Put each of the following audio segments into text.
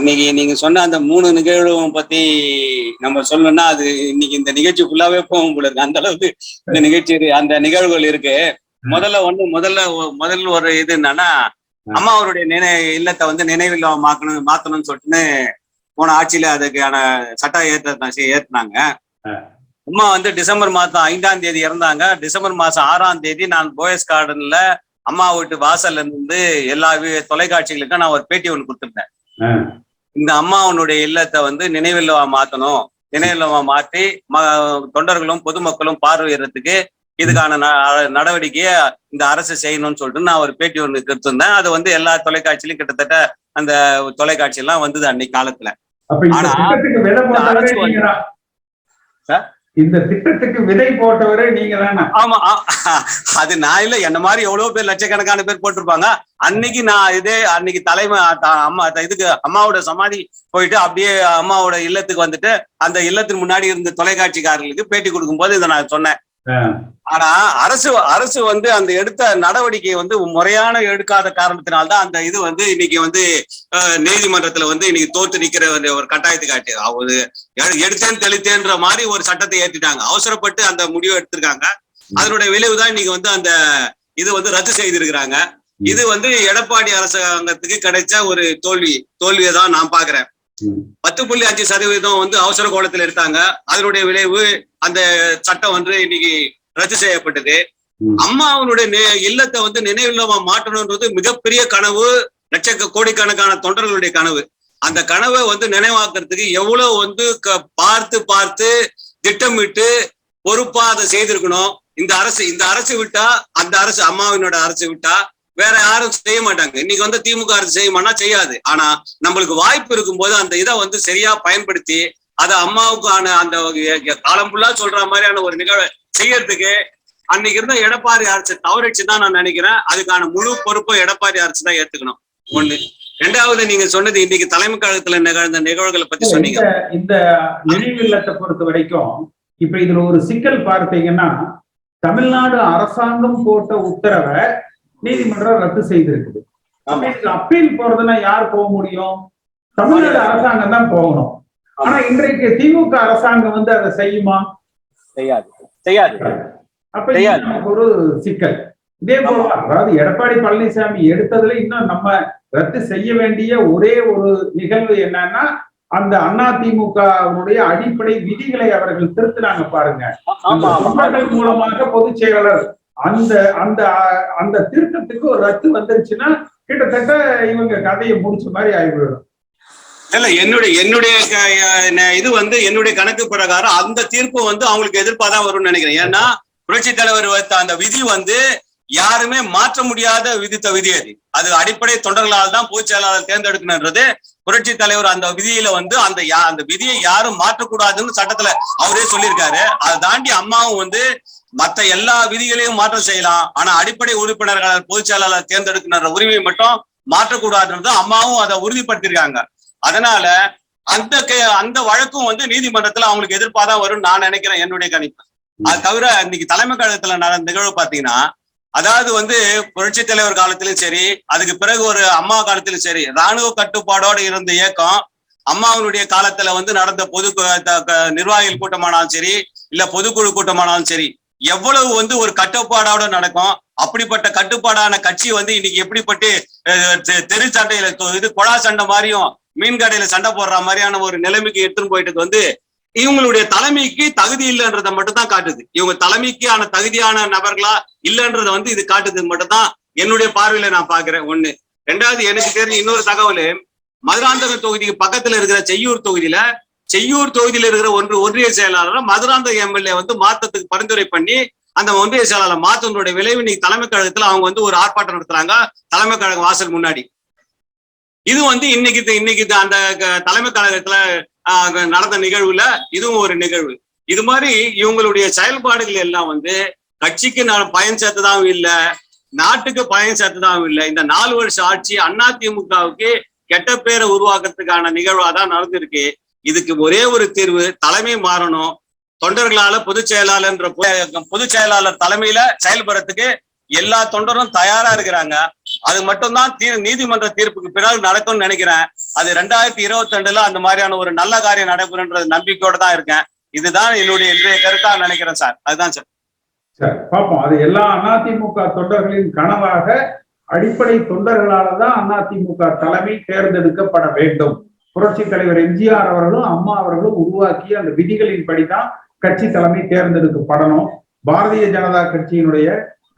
இன்னைக்கு நீங்க சொன்ன அந்த மூணு நிகழ்வும் பத்தி நம்ம சொல்லணும்னா அது இன்னைக்கு இந்த நிகழ்ச்சி ஃபுல்லாவே போகும் போல இருக்கு. அந்த அளவுக்கு இந்த நிகழ்ச்சி அந்த நிகழ்வுகள் இருக்கு. முதல்ல ஒண்ணு முதல்ல முதல்ல ஒரு இது என்னன்னா அம்மா அவருடைய நினை இல்லத்தை வந்து நினைவில் மாக்கணும் மாத்தணும்னு சொல்லிட்டு போன ஆட்சியில அதுக்கான சட்ட ஏற்ற ஏத்துனாங்க. அம்மா வந்து டிசம்பர் மாதம் ஐந்தாம் தேதி இறந்தாங்க. டிசம்பர் மாசம் ஆறாம் தேதி நான் போயஸ் கார்டன்ல அம்மா வீட்டு வாசல்ல இருந்து எல்லா தொலைக்காட்சிகளுக்கும் நான் ஒரு பேட்டி ஒன்று கொடுத்துருந்தேன். இந்த அம்மாவனுடைய இல்லத்தை வந்து நினைவில்லவா மாத்தணும். நினைவில்லவா மாற்றி தொண்டர்களும் பொதுமக்களும் பார்வையிடறதுக்கு இதுக்கான நடவடிக்கையை இந்த அரசு செய்யணும்னு சொல்லிட்டு நான் ஒரு பேட்டி ஒன்று கொடுத்திருந்தேன். அது வந்து எல்லா தொலைக்காட்சியிலும் கிட்டத்தட்ட அந்த தொலைக்காட்சி எல்லாம் வந்தது அன்னைக்கு காலத்துல. ஆனா, அரசு சார்? இந்த திட்டத்துக்கு விதை போட்டவரே நீங்க தானே? ஆமா அது நான் இல்ல. என்ன மாதிரி எவ்வளவு பேர் லட்சக்கணக்கான பேர் போட்டிருப்பாங்க. அன்னைக்கு நான் இதே அன்னைக்கு தலைமை அம்மா இதுக்கு அம்மாவோட சமாதி போயிட்டு அப்படியே அம்மாவோட இல்லத்துக்கு வந்துட்டு அந்த இல்லத்துக்கு முன்னாடி இருந்த தொலைக்காட்சிக்காரர்களுக்கு பேட்டி கொடுக்கும்போது இதை நான் சொன்னேன். ஆனா அரசு அரசு வந்து அந்த எடுத்த நடவடிக்கை வந்து முறையான எடுக்காத காரணத்தினால்தான் அந்த இது வந்து இன்னைக்கு வந்து நீதிமன்றத்துல வந்து இன்னைக்கு தோத்து நிக்கிற ஒரு- கட்டாயத்துக்கு ஆச்சு அவரு எடுத்தேன் தெளித்தேன்ற மாதிரி ஒரு சட்டத்தை ஏத்திட்டாங்க. அவசரப்பட்டு அந்த முடிவை எடுத்திருக்காங்க. அதனுடைய விளைவுதான் இன்னைக்கு வந்து அந்த இது வந்து ரத்து செய்திருக்கிறாங்க. இது வந்து எடப்பாடி அரசாங்கத்துக்கு கிடைச்ச ஒரு தோல்வி தோல்வியை தான் நான் பாக்குறேன். பத்து புள்ளி அஞ்சு சதவீதம் வந்து அவசர கோலத்தில் எடுத்தாங்க. அதனுடைய விளைவு அந்த சட்டம் வந்து இன்னைக்கு ரத்து செய்யப்பட்டது. ம். அம்மா அவனுடைய நி- இல்லத்தை வந்து நினைவில்லமா மாற்றணும்ன்றது மிகப்பெரிய கனவு லட்சக்க கோடிக்கணக்கான தொண்டர்களுடைய கனவு. அந்த கனவை வந்து நினைவாக்குறதுக்கு எவ்வளவு வந்து பார்த்து பார்த்து திட்டமிட்டு பொறுப்பா அதை செய்திருக்கணும். இந்த அரசு இந்த அரசு விட்டா அந்த அரசு அம்மாவினோட அரசு விட்டா வேற யாரும் செய்ய மாட்டாங்க. இன்னைக்கு வந்து திமுக அரசு செய்யுமானா செய்யாது. ஆனா நம்மளுக்கு வாய்ப்பு இருக்கும்போது அந்த இதை வந்து சரியா பயன்படுத்தி அதை அம்மாவுக்கான அந்த காலம் ஃபுல்லா சொல்ற மாதிரியான ஒரு நிகழ்வை செய்யறதுக்கு அன்னைக்கு இருந்த எடப்பாடி அரசு தவறிச்சு தான் நான் நினைக்கிறேன். அதுக்கான முழு பொறுப்பை எடப்பாடி அரசு தான் ஏத்துக்கணும். ஒண்ணு. ரெண்டாவது நீங்க சொன்னது இன்னைக்கு தலைமை கழகத்துல நிகழ்ந்த நிகழ்வுகளை பத்தி சொன்னீங்க. இந்த இந்த நினைவில்லத்தை பொறுத்த வரைக்கும் இப்ப இதுல ஒரு சிக்கல் பார்த்தீங்கன்னா தமிழ்நாடு அரசாங்கம் போட்ட உத்தரவை நீதிமன்றம் ரத்து செய்திருக்குது. அப்பீல் போறதுன்னா யார் போக முடியும்? தமிழ்நாடு அரசாங்கம் தான் போகணும். ஆனா இன்றைக்கு திமுக அரசாங்கம் வந்து அதை செய்யுமா? செய்யாது. செய்யாது. அப்ப ஒரு சிக்கல். இதே போல அதாவது எடப்பாடி பழனிசாமி எடுத்ததுல இன்னும் நம்ம ரத்து செய்ய வேண்டிய ஒரே ஒரு நிகழ்வு என்னன்னா அந்த அதிமுகவுடைய அடிப்படை விதிகளை அவர்கள் திருத்தினாங்க பாருங்க. மூலமாக பொதுச் செயலாளர் அந்த அந்த அந்த திருத்தத்துக்கு ஒரு ரத்து வந்துருச்சுன்னா கிட்டத்தட்ட இவங்க கதையை முடிச்ச மாதிரி ஆகிவிடும் இல்ல என்னுடைய என்னுடைய இது வந்து என்னுடைய கணக்கு பிரகாரம் அந்த தீர்ப்பு வந்து அவங்களுக்கு எதிர்ப்பாதான் வரும்னு நினைக்கிறேன். ஏன்னா புரட்சி தலைவர் வைத்த அந்த விதி வந்து யாருமே மாற்ற முடியாத விதித்த விதி அது. அது அடிப்படை தொண்டர்களால் தான் பொதுச் செயலாளர் தேர்ந்தெடுக்கணுன்றது. புரட்சி தலைவர் அந்த விதியில வந்து அந்த அந்த விதியை யாரும் மாற்றக்கூடாதுன்னு சட்டத்துல அவரே சொல்லியிருக்காரு. அதை தாண்டி அம்மாவும் வந்து மத்த எல்லா விதிகளையும் மாற்றம் செய்யலாம். ஆனா அடிப்படை உறுப்பினர்கள் பொதுச் செயலாளர் தேர்ந்தெடுக்கின்ற உரிமையை மட்டும் மாற்றக்கூடாதுன்றது அம்மாவும் அதை உறுதிப்படுத்திருக்காங்க அதனால அந்த கே- அந்த வழக்கும் வந்து நீதிமன்றத்துல அவங்களுக்கு எதிர்ப்பாதான் வரும்னு நான் நினைக்கிறேன் என்னுடைய கணிப்பு. அது தவிர இன்னைக்கு தலைமை கழகத்துல நடந்த நிகழ்வு பாத்தீங்கன்னா அதாவது வந்து புரட்சி தலைவர் காலத்திலும் சரி அதுக்கு பிறகு ஒரு அம்மா காலத்திலும் சரி ராணுவ கட்டுப்பாடோடு இருந்த இயக்கம் அம்மாவனுடைய காலத்துல வந்து நடந்த பொது நிர்வாகிகள் கூட்டமானாலும் சரி இல்ல பொதுக்குழு கூட்டமானாலும் சரி எவ்வளவு வந்து ஒரு கட்டுப்பாடோட நடக்கும்? அப்படிப்பட்ட கட்டுப்பாடான கட்சி வந்து இன்னைக்கு எப்படிப்பட்டு தெரு சண்டையில இது கொழா சண்டை மாதிரியும் மீன் கடையில சண்டை போடுற மாதிரியான ஒரு நிலைமைக்கு எடுத்துன்னு போயிட்டு வந்து இவங்களுடைய தலைமைக்கு தகுதி இல்லைன்றதை மட்டும் தான் காட்டுது. இவங்க தலைமைக்கான தகுதியான நபர்களா இல்லைன்றதை வந்து இது காட்டுது மட்டும் தான் என்னுடைய பார்வையில நான் பாக்குறேன் ஒண்ணு. ரெண்டாவது எனக்கு தெரிஞ்ச இன்னொரு தகவல் மதுராந்தகம் தொகுதிக்கு பக்கத்துல இருக்கிற செய்யூர் தொகுதியில செய்யூர் தொகுதியில இருக்கிற ஒன்று ஒன்றிய செயலாளரை மதுராந்த எம்எல்ஏ வந்து மாத்தத்துக்கு பரிந்துரை பண்ணி அந்த ஒன்றிய செயலாளர் மாத்தனுடைய விளைவு இன்னைக்கு தலைமை கழகத்துல அவங்க வந்து ஒரு ஆர்ப்பாட்டம் நடத்துறாங்க. தலைமை கழகம் வாசல் முன்னாடி. இது வந்து இன்னைக்கு இன்னைக்கு அந்த க- தலைமை கழகத்துல நடந்த நிகழ்வுல இதுவும் ஒரு நிகழ்வு. இது மாதிரி இவங்களுடைய செயல்பாடுகள் எல்லாம் வந்து கட்சிக்கு நான் பயன் சேர்த்ததாகவும் இல்லை நாட்டுக்கு பயன் சேர்த்ததாகவும் இல்லை. இந்த நாலு வருஷம் ஆட்சி அதிமுகவுக்கு கெட்ட பேரை உருவாக்குறதுக்கான நிகழ்வா தான் நடந்திருக்கு. இதுக்கு ஒரே ஒரு தீர்வு தலைமை மாறணும். தொண்டர்களால பொதுச் செயலாளர்ன்ற பொதுச் செயலாளர் தலைமையில செயல்படுறதுக்கு எல்லா தொண்டரும் தயாரா இருக்கிறாங்க. அது மட்டும்தான் தீர் நீதிமன்ற தீர்ப்புக்கு பிறகு நடக்கும்னு நினைக்கிறேன். அது ரெண்டாயிரத்தி இருபத்தி ரெண்டுல அந்த மாதிரியான ஒரு நல்ல காரியம் நடைபெறும்ன்றது நம்பிக்கையோட தான் இருக்கேன். இதுதான் என்னுடைய இன்றைய கருத்தா நினைக்கிறேன் சார். அதுதான் சார். சார் பார்ப்போம். அது எல்லா அதிமுக தொண்டர்களின் கனவாக அடிப்படை தொண்டர்களால தான் அதிமுக தலைமை தேர்ந்தெடுக்கப்பட வேண்டும். புரட்சி தலைவர் எம்ஜிஆர் அவர்களும் அம்மா அவர்களும் உருவாக்கிய அந்த விதிகளின்படி தான் கட்சி தலைமை தேர்ந்தெடுக்கப்படணும். பாரதிய ஜனதா கட்சியினுடைய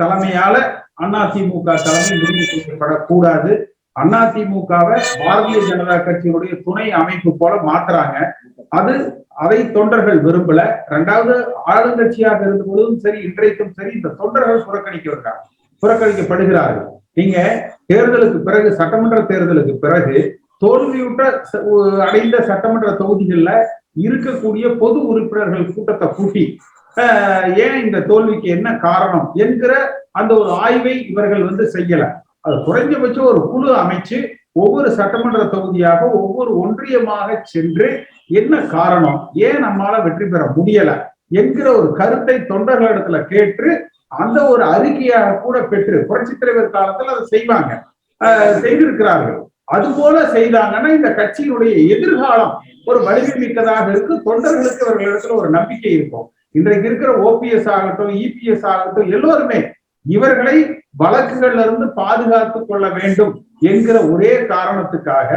தலைமையால அதிமுக தலைமை முடிவு செய்யப்படக்கூடாது அதிமுகவை பாரதிய ஜனதா கட்சியினுடைய துணை அமைப்பு போல மாத்துறாங்க. அது அதை தொண்டர்கள் விரும்பல. ரெண்டாவது ஆளுங்கட்சியாக இருந்த பொழுதும் சரி இன்றைக்கும் சரி இந்த தொண்டர்கள் புறக்கணிக்கிறாங்க புறக்கணிக்கப்படுகிறார்கள். நீங்க தேர்தலுக்கு பிறகு சட்டமன்ற தேர்தலுக்கு பிறகு தோல்வியுற்ற அடைந்த சட்டமன்ற தொகுதிகள்ல இருக்கக்கூடிய பொது உறுப்பினர்கள் கூட்டத்தை கூட்டி ஆஹ், ஏன் இந்த தோல்விக்கு என்ன காரணம் என்கிற அந்த ஒரு ஆய்வை இவர்கள் வந்து செய்யல. அது குறைஞ்சபட்சம் ஒரு குழு அமைச்சு ஒவ்வொரு சட்டமன்ற தொகுதியாக ஒவ்வொரு ஒன்றியமாக சென்று என்ன காரணம் ஏன் நம்மால வெற்றி பெற முடியல என்கிற ஒரு கருத்தை தொண்டர்களிடத்துல கேட்டு அந்த ஒரு அறிக்கையாக கூட பெற்று புரட்சித் தலைவர் காலத்தில் அதை செய்வாங்க. ஆஹ் செய்திருக்கிறார்கள். அது போல செய்தாங்கன்னா இந்த கட்சியினுடைய எதிர்காலம் ஒரு வலிமை மிக்கதாக இருக்கு. தொண்டர்களுக்கு இவர்களிடத்துல ஒரு நம்பிக்கை இருக்கும். இன்றைக்கு இருக்கிற ஓபிஎஸ் ஆகட்டும் இபிஎஸ் ஆகட்டும் எல்லோருமே இவர்களை வழக்குகள்ல இருந்து பாதுகாத்துக் கொள்ள வேண்டும் என்கிற ஒரே காரணத்துக்காக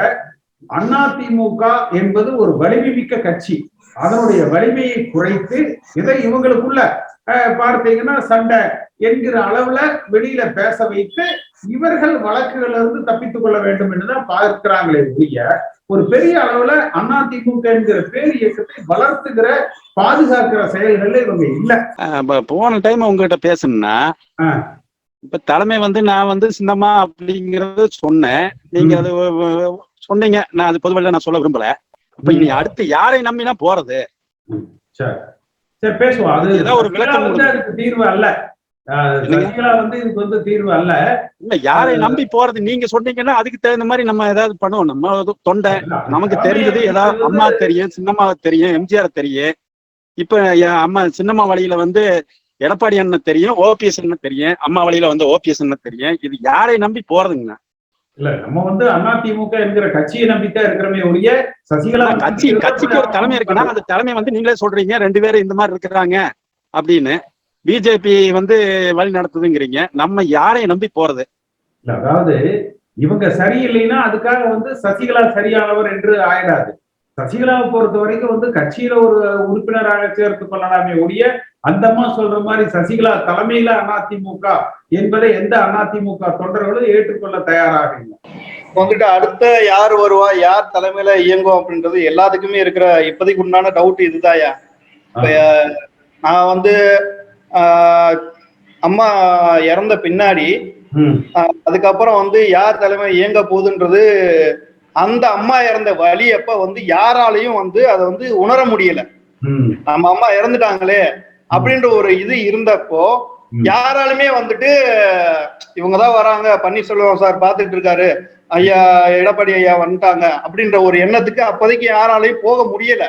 அதிமுக என்பது ஒரு வலிமை மிக்க கட்சி. அதனுடைய வலிமையை குறைத்து இதை இவங்களுக்குள்ள அஹ், பார்த்தீங்கன்னா சண்டை என்கிற அளவுல வெளியில பேச வைத்து இவர்கள் வழக்குகள்ல இருந்து தப்பித்துக் கொள்ள வேண்டும் என்றுதான் பார்க்கிறாங்களே ஒழிய ஒரு பெரிய அளவுல அதிமுக என்கிற பேர் இயக்கத்தை வளர்த்துகிற பாதுகாக்கிற செயல்கள்ல இவங்க இல்ல. போன டைம் உங்ககிட்ட பேசணும்னா. இப்ப தலைமை வந்து நான் வந்து சின்னம்மா அப்படிங்கறது சொன்னேன். நீங்க. அது சொன்னீங்க. நான் அது பொதுவெளியில நான் சொல்ல விரும்பல. இப்ப இனி அடுத்து யாரை நம்பினா போறது? சரி. சரி பேசுவோம். அது ஏதாவது ஒரு விளக்கம் தீர்வு அல்ல. யாரை நம்பி போறது? நீங்க சொன்னீங்கன்னா அதுக்கு தகுந்த மாதிரி நம்ம ஏதாவது பண்ணுவோம். நம்ம தொண்டை. நமக்கு தெரிஞ்சது ஏதாவது அம்மா தெரியும் சின்னம்மா தெரியும் எம்ஜிஆர் தெரியும். இப்ப அம்மா சின்னம்மா வழியில வந்து எடப்பாடி அண்ணன் தெரியும் ஓபிஎஸ் அண்ணன் தெரியும். அம்மா வழியில வந்து ஓபிஎஸ் அண்ணன் தெரியும். இது யாரை நம்பி போறதுங்க இல்ல நம்ம வந்து அதிமுக என்கிற கட்சியை நம்பித்தான் இருக்கிறோமே ஒழிய சசிகலா கட்சி கட்சிக்கு ஒரு தலைமை இருக்குன்னா அந்த தலைமை வந்து நீங்களே சொல்றீங்க ரெண்டு பேரும் இந்த மாதிரி இருக்கிறாங்க அப்படின்னு. பிஜேபி வந்து வழி நடத்துதுங்கிறீங்க. நம்ம யாரை நம்பி போறது? அதாவது இவங்க சரியில்லைன்னா அதுக்காக வந்து சசிகலா சரியானவர் என்று ஆயிடாது சசிகலாவை பொறுத்த வரைக்கும் வந்து கட்சியில ஒரு உறுப்பினராக சேர்த்துக் கொள்ளலாமே ஒழிய அந்த அம்மா சொல்ற மாதிரி சசிகலா தலைமையில அதிமுக என்பதை எந்த அதிமுக தொண்டர்களும் ஏற்றுக்கொள்ள தயாராக இல்லை. வந்துட்டு அடுத்த யார் வருவா யார் தலைமையில இயங்கும் அப்படின்றது எல்லாத்துக்குமே இருக்கிற இப்போதைக்கு உண்டான டவுட் இதுதாயா நான் வந்து அம்மா இறந்த பின்னாடி அதுக்கப்புறம் வந்து யார் தலைமை இயங்க போகுதுன்றது அந்த அம்மா இறந்த வழி அப்ப வந்து யாராலையும் வந்து அதை வந்து உணர முடியல. நம்ம அம்மா இறந்துட்டாங்களே அப்படின்ற ஒரு இது இருந்தப்போ. யாராலுமே வந்துட்டு இவங்கதான் வராங்க பன்னீர்செல்வம் சார் பார்த்துட்டு இருக்காரு ஐயா எடப்பாடி ஐயா வந்துட்டாங்க அப்படின்ற ஒரு எண்ணத்துக்கு அப்போதைக்கு யாராலையும் போக முடியல.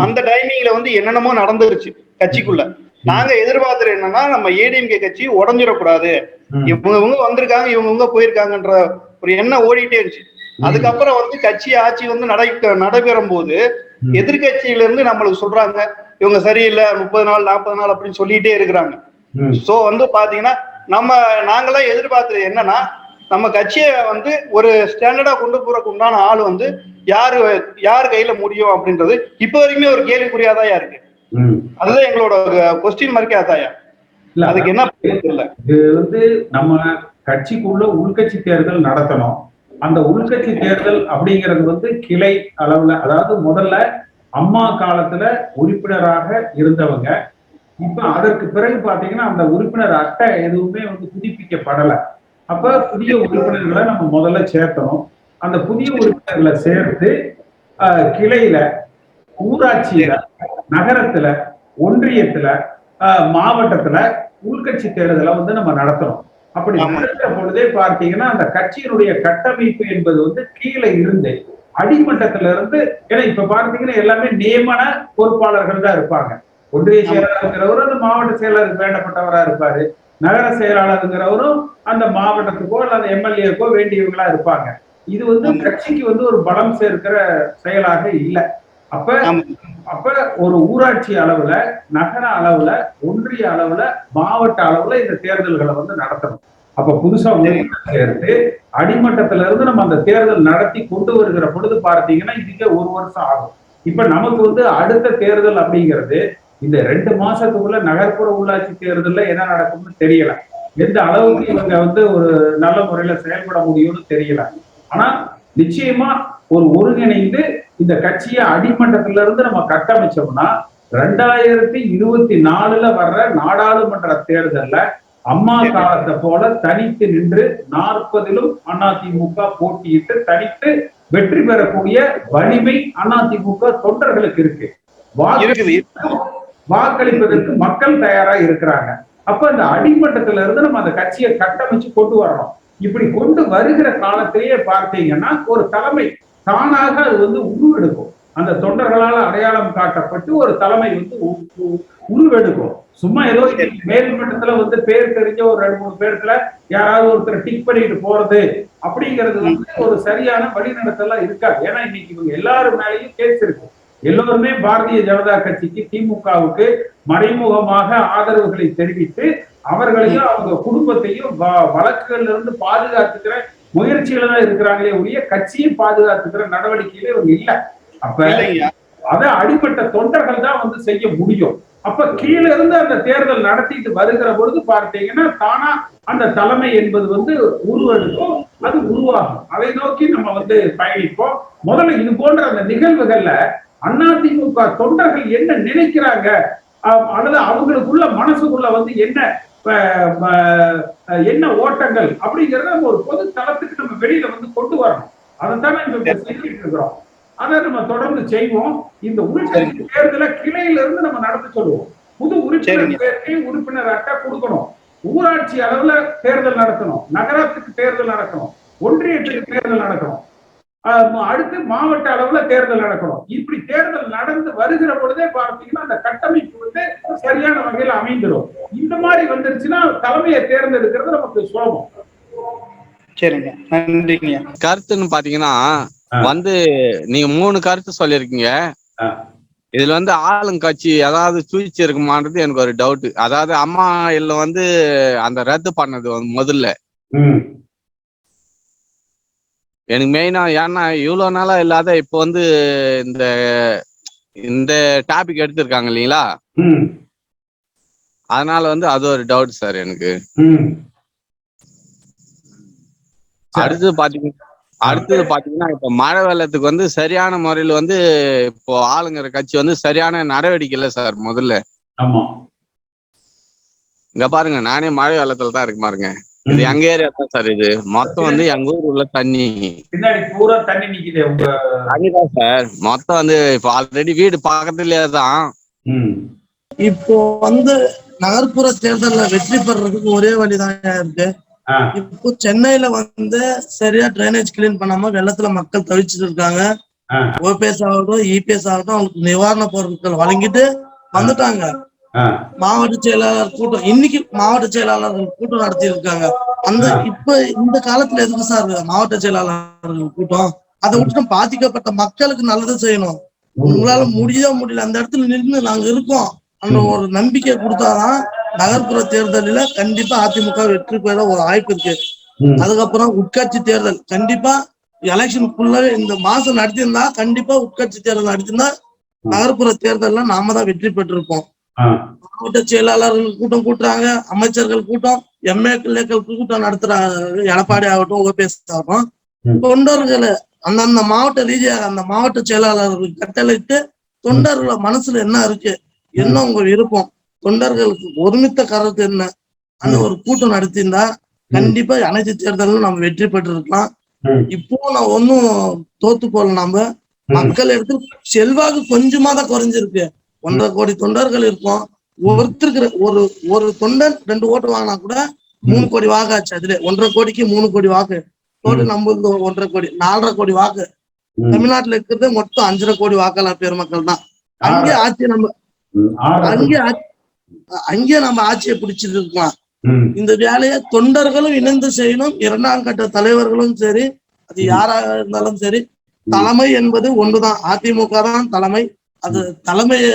அந்த டைமிங்ல வந்து என்னென்னமோ நடந்துருச்சு கட்சிக்குள்ள. நாங்க எதிர்பார்த்தது என்னன்னா நம்ம ஏடிஎம்கே கட்சி உடஞ்சிடக்கூடாது. இவங்க இவங்க வந்திருக்காங்க இவங்க இவங்க போயிருக்காங்கன்ற ஒரு எண்ணம் ஓடிட்டே இருந்துச்சு அதுக்கப்புறம் வந்து கட்சி ஆட்சி வந்து நடை நடைபெறும் போது. எதிர்கட்சியில இருந்து நம்மளுக்கு சொல்றாங்க இவங்க சரியில்லை முப்பது நாள் நாற்பது நாள் அப்படின்னு சொல்லிட்டே இருக்கிறாங்க. சோ வந்து பாத்தீங்கன்னா நம்ம நாங்களாம் எதிர்பார்த்தது என்னன்னா நம்ம கட்சியை வந்து ஒரு ஸ்டாண்டர்டா கொண்டு போறதுக்கு உண்டான ஆள் வந்து யாரு யார் கையில முடியும் அப்படின்றது இப்ப வரைக்குமே ஒரு கேள்விக்குறியாதான் இருக்கு. அதுதான் எங்களோட கொஸ்டின் மார்க்கே அதாயா. இல்ல, அதுக்கு என்ன இது வந்து நம்ம கட்சிக்குள்ள உள்கட்சி தேர்தல் நடத்தணும். அந்த உள்கட்சி தேர்தல் அப்படிங்கிறது வந்து கிளை அளவுல அதாவது முதல்ல அம்மா காலத்துல உறுப்பினராக இருந்தவங்க. இப்ப அதற்கு பிறகு பாத்தீங்கன்னா அந்த உறுப்பினர் அட்டை எதுவுமே வந்து புதுப்பிக்கப்படல. அப்ப புதிய உறுப்பினர்களை நம்ம முதல்ல சேர்த்தணும். அந்த புதிய உறுப்பினர்களை சேர்த்து கிளையில ஊராட்சியில நகரத்துல ஒன்றியத்துல மாவட்டத்துல உள்கட்சி தேர்தலை வந்து நம்ம நடத்தணும். அப்படி. நடத்துற பொழுதே பார்த்தீங்கன்னா அந்த கட்சியினுடைய கட்டமைப்பு என்பது வந்து கீழே இருந்து அடிமட்டத்துல இருந்து ஏன்னா இப்ப பார்த்தீங்கன்னா எல்லாமே நியமன பொறுப்பாளர்கள் தான் இருப்பாங்க. ஒன்றிய செயலர் இருக்கிறவர் அந்த மாவட்ட செயலருக்கு வேண்டப்பட்டவரா இருப்பாரு. நகர செயலாளருங்கிறவரும் அந்த மாவட்டத்துக்கோ அல்லது எம்எல்ஏக்கோ வேண்டியவங்களா இருப்பாங்க. இது வந்து கட்சிக்கு வந்து ஒரு பலம் சேர்க்கிற செயலாக இல்லை. அப்ப. அப்ப ஒரு ஊராட்சி அளவுல நகர அளவுல ஒன்றிய அளவுல மாவட்ட அளவுல இந்த தேர்தல்களை வந்து நடத்தணும். அப்ப புதுசா உறுப்பினர் சேர்த்து அடிமட்டத்துல இருந்து நம்ம அந்த தேர்தல் நடத்தி கொண்டு வருகிற பொழுது பார்த்தீங்கன்னா இதுக்கே ஒரு வருஷம் ஆகும். இப்ப நமக்கு வந்து அடுத்த தேர்தல் அப்படிங்கிறது இந்த ரெண்டு மாசத்துக்குள்ள நகர்ப்புற உள்ளாட்சி தேர்தல்ல என்ன நடக்கும்னு தெரியல. எந்த அளவுக்கு இவங்க வந்து ஒரு நல்ல முறையில செயல்பட முடியும்னு தெரியல. ஆனா நிச்சயமா ஒரு ஒருங்கிணைந்து இந்த கட்சியை அடிமட்டத்துல இருந்து நம்ம கட்டமைச்சோம்னா ரெண்டாயிரத்தி இருபத்தி நாலுல வர்ற நாடாளுமன்ற தேர்தல்ல அம்மா காலத்தை போல தனித்து நின்று நாற்பதிலும் அதிமுக போட்டியிட்டு தனித்து வெற்றி பெறக்கூடிய வலிமை அதிமுக தொண்டர்களுக்கு இருக்கு. வாக்களிப்பதற்கு மக்கள் தயாரா இருக்கிறாங்க. அப்ப அந்த அடிமட்டத்துல இருந்து நம்ம அந்த கட்சியை கட்டமைச்சு கொண்டு வரணும். இப்படி கொண்டு வருகிற காலத்திலேயே பார்த்தீங்கன்னா ஒரு தலைமை தானாக அது வந்து உருவெடுக்கும். அந்த தொண்டர்களால் அடையாளம் காட்டப்பட்டு ஒரு தலைமை வந்து உருவெடுக்கும். சும்மா ஏதோ இன்னைக்கு மேல்மட்டத்துல வந்து பேர் தெரிஞ்ச ஒரு ரெண்டு மூணு பேர்த்துல யாராவது ஒருத்தர் டிக் பண்ணிட்டு போறது அப்படிங்கிறது வந்து ஒரு சரியான வழிநடத்தலாம் இருக்காது. ஏன்னா இன்னைக்கு இவங்க எல்லாரும் மேலேயும் கேஸ் இருக்கு. எல்லோருமே பாரதிய ஜனதா கட்சிக்கு திமுகவுக்கு மறைமுகமாக ஆதரவுகளை தெரிவித்து அவர்களையும் அவங்க குடும்பத்தையும் வழக்குகள்ல இருந்து பாதுகாத்துக்கிற முயற்சியில தான் இருக்கிறாங்களே ஒழிய கட்சியை பாதுகாத்துக்கிற நடவடிக்கையில இவங்க இல்ல. அப்ப இல்லைங்க. அத அடிப்பட்ட தொண்டர்கள் தான் வந்து செய்ய முடியும். அப்ப கீழ இருந்து அந்த தேர்தல் நடத்திட்டு வருகிற பொழுது பார்த்தீங்கன்னா தானா அந்த தலைமை என்பது வந்து உருவெடுக்கும். அது உருவாகும். அதை நோக்கி நம்ம வந்து பயணிப்போம். முதல்ல இது போன்ற அந்த நிகழ்வுகள்ல அதிமுக தொண்டர்கள் என்ன நினைக்கிறாங்க? அல்லது அவங்களுக்குள்ள மனசுக்குள்ள வந்து என்ன என்ன ஓட்டங்கள் அப்படிங்கறத நம்ம ஒரு பொது தளத்துக்கு நம்ம வெளியில வந்து கொண்டு வரணும். அதைத்தானே இப்ப செஞ்சுட்டு இருக்கிறோம். அதை நம்ம தொடர்ந்து செய்வோம். இந்த உறுப்பினர் தேர்தல கிளையில இருந்து நம்ம நடத்த சொல்லுவோம். புது உறுப்பினர். சேர்க்கை உறுப்பினர் அட்டை கொடுக்கணும். ஊராட்சி அளவுல தேர்தல் நடத்தணும். நகரத்துக்கு தேர்தல் நடக்கணும். ஒன்றியத்துக்கு தேர்தல் நடக்கணும். அடுத்து மாவட்ட அளவுல தேர்தல் நடக்கணும். இப்படி தேர்தல் நடந்து வருகிற பொழுதே பார்த்தீங்கன்னா அந்த கட்டமைப்பு வந்து சரியான வகையில் அமைந்துடும். இந்த மாதிரி வந்துருச்சுன்னா தலைமையை தேர்ந்தெடுக்கிறது நமக்கு சுலபம். சரிங்க. நன்றிங்க. கருத்துன்னு பாத்தீங்கன்னா. வந்து நீங்க மூணு கருத்து சொல்லிருக்கீங்க. இதுல வந்து ஆளுங்கட்சி ஏதாவது சூழ்ச்சி இருக்குமான்றது எனக்கு ஒரு டவுட் அதாவது அம்மா இல்ல வந்து அந்த ரத்து பண்ணது முதல்ல. எனக்கு மெயினா ஏன்னா இவ்வளவு நாளா இல்லாத இப்போ வந்து இந்த இந்த டாபிக் எடுத்திருக்காங்க இல்லைங்களா? அதனால வந்து அது ஒரு டவுட் சார் எனக்கு. அடுத்தது பாத்தீங்கன்னா அடுத்தது பாத்தீங்கன்னா இப்ப மழை வெள்ளத்துக்கு வந்து சரியான முறையில வந்து இப்போ ஆளுங்கிற கட்சி வந்து சரியான நடவடிக்கை இல்லை சார் முதல்ல. இங்க பாருங்க நானே மழை வெள்ளத்துல தான் இருக்கு பாருங்க. இது எங்க ஏரியா தான் சார் இது. மொத்தம் வந்து எங்க ஊர் உள்ள தண்ணி. பின்னாடி பூரா தண்ணி நிக்குது உங்க தண்ணி தான் சார். மொத்தம் வந்து இப்போ ஆல்ரெடி வீடு பக்கத்துலயே தான். இப்போ வந்து நகர்ப்புற தேர்தல்ல வெற்றி பெறதுக்கு ஒரே வழிதான் இருக்கு. இப்போ சென்னையில வந்து சரியா ட்ரைனேஜ் கிளீன் பண்ணாம வெள்ளத்துல மக்கள் தவிச்சிட்டு இருக்காங்க. ஓபிஎஸ் ஆகட்டும் இபிஎஸ் ஆகட்டும் அவங்களுக்கு நிவாரண பொருட்கள் வழங்கிட்டு வந்துட்டாங்க. மாவட்ட செயலாளர் கூட்டம் இன்னைக்கு மாவட்ட செயலாளர்கள் கூட்டம் நடத்தி இருக்காங்க அந்த. இப்ப இந்த காலத்துல எதுக்கு சார் மாவட்ட செயலாளர்கள் கூட்டம்? அதை விட்டு பாதிக்கப்பட்ட மக்களுக்கு நல்லது செய்யணும். உங்களால முடியுதோ முடியல. அந்த இடத்துல நின்று நாங்க இருக்கோம். அந்த ஒரு நம்பிக்கை கொடுத்தாதான் நகர்ப்புற தேர்தலில கண்டிப்பா அதிமுக வெற்றி பெற ஒரு வாய்ப்பு இருக்கு. அதுக்கப்புறம் உட்கட்சி தேர்தல். கண்டிப்பா எலெக்ஷனுக்குள்ளவே இந்த மாசம் நடத்தியிருந்தா கண்டிப்பா உட்கட்சி தேர்தல் நடத்தியிருந்தா நகர்ப்புற தேர்தல்ல நாம தான் வெற்றி பெற்றிருப்போம். மாவட்ட செயலாளர்கள் கூட்டம் கூட்டுறாங்க அமைச்சர்கள் கூட்டம் எம்ஏக்கள் கூட்டம் நடத்துறாங்க. எடப்பாடி ஆகட்டும் ஓபிஎஸ் ஆகட்டும். தொண்டர்களை அந்தந்த மாவட்ட ரீதியாக அந்த மாவட்ட செயலாளர்கள் கட்டளையிட்டு தொண்டர்கள மனசுல என்ன இருக்கு? என்ன உங்க விருப்பம்? தொண்டர்களுக்கு ஒருமித்த கருத்து என்ன? அந்த ஒரு கூட்டம் நடத்தியிருந்தா கண்டிப்பா அனைத்து தேர்தலும் நம்ம வெற்றி பெற்றிருக்கலாம். ம். இப்போ நான் ஒன்னும் தோத்து போல நாம. மக்கள் இடத்துல செல்வாக்கு கொஞ்சமா தான் குறைஞ்சிருக்கு. ஒன்றரை கோடி தொண்டர்கள் இருக்கும். ஒருத்தருக்கு ஒரு ஒரு தொண்டன் ரெண்டு ஓட்டு வாங்கினா கூட மூணு கோடி வாக்கு ஆச்சு. அதுல ஒன்றரை கோடிக்கு மூணு கோடி வாக்கு. டோட்டல் நம்ம இந்த ஒன்றரை கோடி நாலரை கோடி வாக்கு. தமிழ்நாட்டுல இருக்கிறது மொத்தம் அஞ்சரை கோடி வாக்காளர் பெருமக்கள் தான். அங்கே ஆட்சி நம்ம. அங்கே அங்கே நம்ம ஆட்சியை பிடிச்சிட்டு இருக்கலாம். இந்த வேலையை தொண்டர்களும் இணைந்து செய்யணும். இரண்டாம் கட்ட தலைவர்களும் சரி அது யாராக இருந்தாலும் சரி தலைமை என்பது ஒண்ணுதான் அதிமுக தான் தலைமை. அது தலைமையை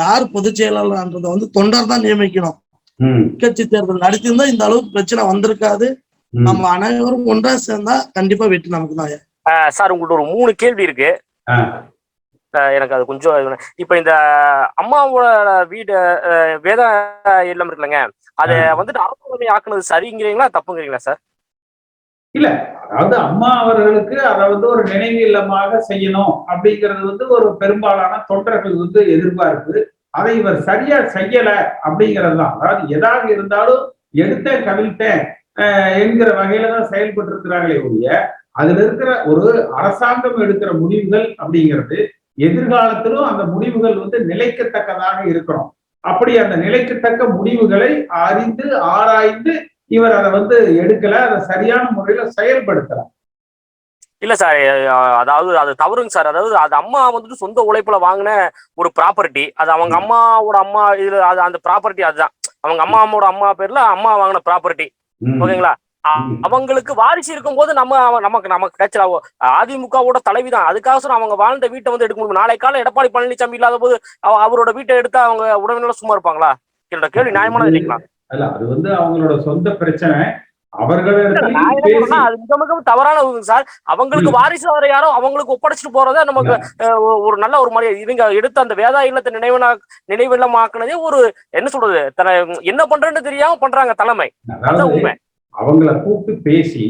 யார் பொதுச் செயலாளர்ன்றதை வந்து தொண்டர் தான் நியமிக்கணும். ம், கட்சி தேர்தல் நடத்தியிருந்தா இந்த அளவுக்கு பிரச்சனை வந்திருக்காது. நம்ம அனைவரும் ஒன்றா சேர்ந்தா கண்டிப்பா வெற்றி நமக்கு தான் ஆஹ் சார் உங்கள்ட்ட ஒரு மூணு கேள்வி இருக்கு. எனக்கு அது கொஞ்சம். இப்ப இந்த அம்மாவோட வீடு வேத இல்லம் இருக்குல்லங்க. அதை வந்துட்டு அரசுரிமை ஆக்குனது சரிங்கிறீங்களா தப்புங்கிறீங்களா சார்? இல்ல அதாவது அம்மா அவர்களுக்கு அதை வந்து ஒரு நினைவு இல்லமாக செய்யணும் அப்படிங்கிறது வந்து ஒரு பெரும்பாலான தொண்டர்கள் வந்து எதிர்பார்ப்பு. அதை இவர் சரியா செய்யல அப்படிங்கிறது தான். அதாவது எதாக இருந்தாலும் எடுத்தேன் கவிழ்த்தேன் என்கிற வகையில தான் செயல்பட்டு இருக்கிறாங்களே ஒழிய அதுல இருக்கிற ஒரு அரசாங்கம் எடுக்கிற முடிவுகள் அப்படிங்கிறது எதிர்காலத்திலும் அந்த முடிவுகள் வந்து நிலைக்கத்தக்கதாக இருக்கணும். அப்படி அந்த நிலைக்கத்தக்க முடிவுகளை அறிந்து ஆராய்ந்து இவர் அதை வந்து எடுக்கல அதை சரியான முறையில செயல்படுத்தல. இல்ல சார் அதாவது அது தவறுங்க சார் அதாவது அது அம்மா வந்துட்டு சொந்த உழைப்புல வாங்கின ஒரு ப்ராப்பர்ட்டி அது அவங்க அம்மாவோட அம்மா இதுல அது அந்த ப்ராப்பர்ட்டி அதுதான். அவங்க அம்மா அம்மாவோட அம்மா பேர்ல அம்மா வாங்கின ப்ராப்பர்ட்டி. ஓகேங்களா. அவங்களுக்கு வாரிசு இருக்கும்போது நம்ம அவ- நமக்கு நமக்கு கட்சியில் அதிமுகவோட தலைவிதான். அதுக்காக சொல்ல அவங்க வாழ்ந்த வீட்டை வந்து எடுக்க முடியும். நாளை காலம் எடப்பாடி பழனிசாமி இல்லாத போது அவ- அவரோட வீட்டை எடுத்தா அவங்க உடனே சும்மா இருப்பாங்களா? என்னோட கேள்வி நியாயமானது இல்லைங்களா? அல்ல அது வந்து அவங்களோட சொந்த பிரச்சனை. தவறான சார். அவங்களுக்கு வாரிசு வேற யாரோ அவங்களுக்கு ஒப்படைச்சிட்டு போறதே நமக்கு ஒரு நல்ல ஒரு மரியாதை. இவங்க எடுத்த அந்த வேதா இல்லத்தை நினைவுனா நினைவில்லமாக்குனதே ஒரு என்ன சொல்றது என்ன பண்றேன்னு தெரியாம பண்றாங்க தலைமை. உண்மை. அவங்கள கூப்பிட்டு பேசி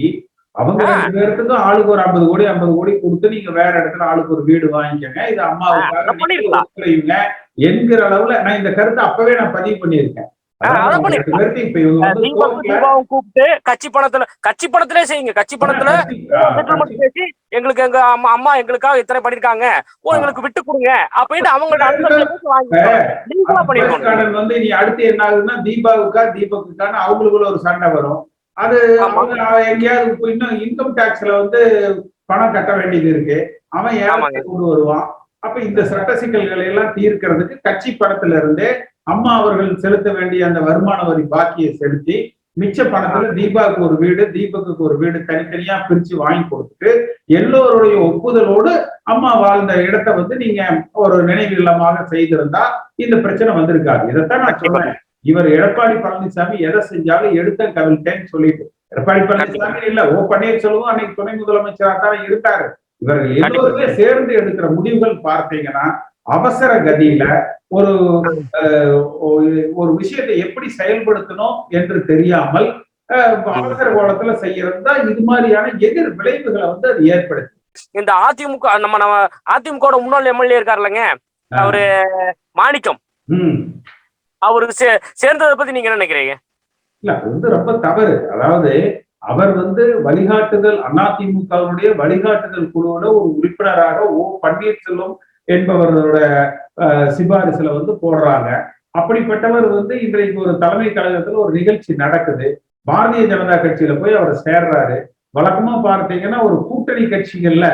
அவங்க பேர்த்துக்கும் ஆளுக்கு ஒரு ஐம்பது கோடி ஐம்பது கோடி கொடுத்து நீங்க வேற இடத்துல ஆளுக்கு ஒரு வீடு வாங்கிக்கோங்க. இது அம்மாவுக்காக என்கிற அளவுல நான் இந்த கருத்தை அப்பவே நான் பதிவு பண்ணியிருக்கேன். கூப்பிட்டு கட்சி பணத்துல கட்சி பணத்திலே செய்யுங்க. கட்சி பணத்துல பேசி எங்களுக்கு எங்க அம்மா அம்மா எங்களுக்காக இத்தனை பண்ணிருக்காங்க. ஓ எங்களுக்கு விட்டு கொடுங்க அப்படின்னு அவங்கள்ட்ட வந்து இனி அடுத்து என்ன ஆகுதுன்னா தீபாவுக்கா தீபக்குக்கான அவங்களுக்குள்ள ஒரு சண்டை வரும். அது எங்கேயாவது இன்னும் இன்கம் டாக்ஸ்ல வந்து பணம் கட்ட வேண்டியது இருக்கு. அவன். ஏன் கொண்டு வருவான்? அப்ப இந்த சட்ட சிக்கல்களை எல்லாம் தீர்க்கிறதுக்கு கட்சி பணத்துல இருந்தே அம்மா அவர்கள் செலுத்த வேண்டிய அந்த வருமான வரி பாக்கியை செலுத்தி மிச்ச பணத்துல தீபாவுக்கு ஒரு வீடு தீபக்குக்கு ஒரு வீடு தனித்தனியா பிரிச்சு வாங்கி கொடுத்துட்டு எல்லோருடைய ஒப்புதலோடு அம்மா வாழ்ந்த இடத்தை வந்து நீங்க ஒரு நினைவு இல்லமாக செய்திருந்தா இந்த பிரச்சனை வந்திருக்காது. இதைத்தான் நான் சொன்னேன் இவர் எடப்பாடி பழனிசாமி எதை செஞ்சாலும் எடுத்த கவிழ்த்தேன்னு சொல்லிட்டு. எடப்பாடி பழனிசாமி இல்ல ஓ பன்னீர்செல்வம் அன்னைக்கு துணை முதலமைச்சரா தான் இருந்தாரு இவர்கள் எல்லோருமே சேர்ந்து எடுக்கிற முடிவுகள் பார்த்தீங்கன்னா அவசர கதியில ஒரு ஒரு- விஷயத்தை எப்படி செயல்படுத்தணும் என்று தெரியாமல் அவசர கோலத்துல செய்யறது தான் இது மாதிரியான எதிர் விளைவுகளை வந்து அது ஏற்படுத்து. இந்த அதிமுக நம்ம நம்ம அதிமுக முன்னாள் எம்எல்ஏ இருக்காருல்லங்க. அவரு மாணிக்கம். சே சேர்ந்ததை பத்தி நீங்க என்ன நினைக்கிறீங்க? இல்ல அது வந்து ரொம்ப தவறு. அதாவது அவர் வந்து வழிகாட்டுதல் அதிமுகவுடைய வழிகாட்டுதல் குழுவோட ஒரு உறுப்பினராக ஓ பன்னீர்செல்வம் என்பவரோட சிபாரிசுல வந்து போடுறாங்க. அப்படிப்பட்டவர் வந்து இன்றைக்கு ஒரு தலைமை கழகத்துல ஒரு நிகழ்ச்சி நடக்குது. பாரதிய ஜனதா கட்சியில போய் அவர் சேர்றாரு. வழக்கமா பார்த்தீங்கன்னா ஒரு கூட்டணி கட்சிகள்ல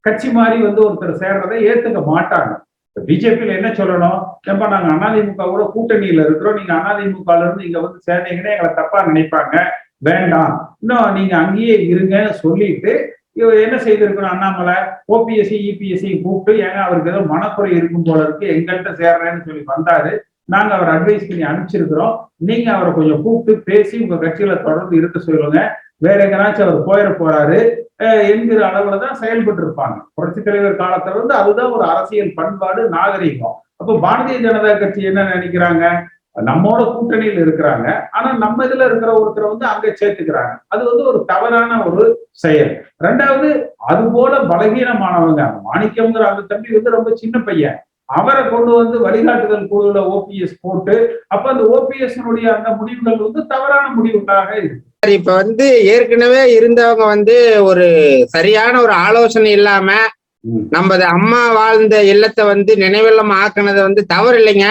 கட்சி மாதிரி வந்து ஒருத்தர் சேர்றதை ஏத்துக்க மாட்டாங்க. பிஜேபியில என்ன சொல்லணும்? ஏப்பா நாங்க அதிமுகவோட கூட்டணியில இருக்கிறோம். நீங்க அதிமுக இருந்து இங்க வந்து சேர்ந்தீங்கன்னா எங்களை தப்பா நினைப்பாங்க. வேண்டாம். இன்னும் நீங்க அங்கேயே இருங்கன்னு சொல்லிட்டு இவர் என்ன செய்திருக்கணும் அண்ணாமலை ஓபிஎஸ்சி இபிஎஸ்சி கூப்பிட்டு ஏங்க அவருக்கு ஏதோ மனக்குறை இருக்கும் போல இருக்கு எங்கள்கிட்ட சேர்றேன்னு சொல்லி வந்தாரு. நாங்க அவர் அட்வைஸ் பண்ணி அனுப்பிச்சிருக்கிறோம். நீங்க அவரை கொஞ்சம் கூப்பிட்டு பேசி உங்க கட்சியில தொடர்ந்து இருக்க சொல்லுங்க. வேற எங்கனாச்சும் அவர் போயிட போறாரு. என்கிற அளவுல தான் செயல்பட்டு இருப்பாங்க. புரட்சி தலைவர் காலத்துல இருந்து அதுதான் ஒரு அரசியல் பண்பாடு நாகரிகம். அப்போ பாரதிய ஜனதா கட்சி என்ன நினைக்கிறாங்க? நம்மோட கூட்டணியில் இருக்கிறாங்க. ஆனா நம்ம இதுல இருக்கிற ஒருத்தரை வந்து அங்க சேர்த்துக்கிறாங்க. அது வந்து ஒரு தவறான ஒரு செயல். ரெண்டாவது அது போல பலகீனமானவங்க மாணிக்கம்ங்கிற அந்த தம்பி வந்து ரொம்ப சின்ன பையன். அவரை கொண்டு வந்து வழிகாட்டுதல் குழுல ஓபிஎஸ் போட்டு அப்ப அந்த ஓபிஎஸ் அந்த முடிவுகள் வந்து தவறான முடிவுகளாக இருக்கு. சார் இப்ப வந்து ஏற்கனவே இருந்தவங்க வந்து ஒரு சரியான ஒரு ஆலோசனை இல்லாம ம். நமது அம்மா வாழ்ந்த இல்லத்தை வந்து நினைவில்லம் ஆக்குனது வந்து தவறு இல்லைங்க.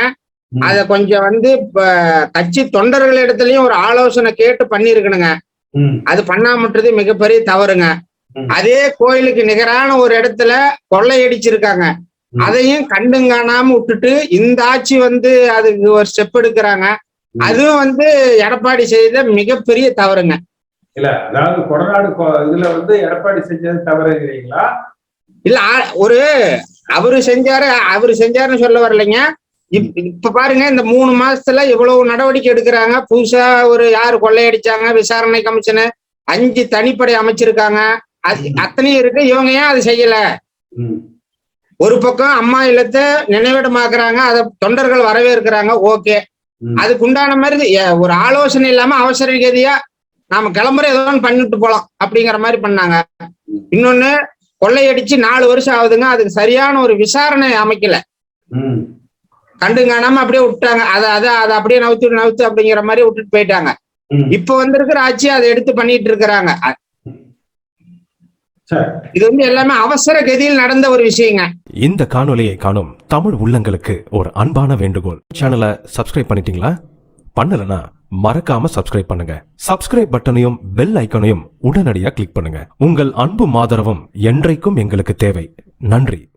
அத கொஞ்சம் வந்து இப்ப கட்சி தொண்டர்கள் இடத்துலயும் ஒரு ஆலோசனை கேட்டு பண்ணிருக்கணுங்க. அது பண்ணாமட்டது மிகப்பெரிய தவறுங்க. அதே கோயிலுக்கு நிகரான ஒரு இடத்துல கொள்ளையடிச்சிருக்காங்க. அதையும் கண்டும் காணாம விட்டுட்டு இந்த ஆட்சி வந்து அதுக்கு ஒரு ஸ்டெப் எடுக்கிறாங்க. அதுவும் வந்து எடப்பாடி செய்த மிகப்பெரிய தவறுங்க. இல்ல அதாவது கொடநாடு இதுல வந்து எடப்பாடி செஞ்சது தவறுங்கிறீங்களா? இல்ல ஒரு அவரு செஞ்சாரு அவரு செஞ்சாருன்னு சொல்ல வரலைங்க. இப்ப பாருங்க இந்த மூணு மாசத்துல இவ்வளவு நடவடிக்கை எடுக்கிறாங்க. புதுசா ஒரு யாரு கொள்ளையடிச்சாங்க விசாரணை கமிஷனு. அஞ்சு தனிப்படை அமைச்சிருக்காங்க. அது அத்தனையும் இருக்கு. இவங்க ஏன் அதை செய்யல. ஒரு பக்கம் அம்மா இல்லத்தை நினைவிடமாக்குறாங்க. அதை தொண்டர்கள் வரவேற்கிறாங்க. ஓகே. அதுக்கு உண்டான மாதிரி ஒரு ஆலோசனை இல்லாம அவசர கதியா நாம கிளம்புற ஏதோ ஒண்ணு பண்ணிட்டு போலாம் அப்படிங்கிற மாதிரி பண்ணாங்க. இன்னொன்னு கொள்ளையடிச்சு நாலு வருஷம் ஆகுதுங்க. அதுக்கு சரியான ஒரு விசாரணை அமைக்கல. ம். கண்டு காணாம அப்படியே விட்டாங்க. அதை அதை அதை அப்படியே நவுத்து நவுத்து அப்படிங்கிற மாதிரி விட்டுட்டு போயிட்டாங்க. இப்ப வந்திருக்கிற ஆட்சி அதை எடுத்து பண்ணிட்டு இருக்கிறாங்க. இது வந்து எல்லாமே அவசர கதியில் நடந்த ஒரு விஷயங்க. இந்த காணொளியை காணும் தமிழ் உள்ளங்களுக்கு ஒரு அன்பான வேண்டுகோள். சேனலை சப்ஸ்கிரைப் பண்ணிட்டீங்களா? பண்ணலனா மறக்காம சப்ஸ்கிரைப் பண்ணுங்க. சப்ஸ்கிரைப் பட்டனையும் பெல் ஐக்கனையும் உடனடியாக கிளிக் பண்ணுங்க. உங்கள் அன்பும் ஆதரவும் என்றைக்கும் எங்களுக்கு தேவை. நன்றி.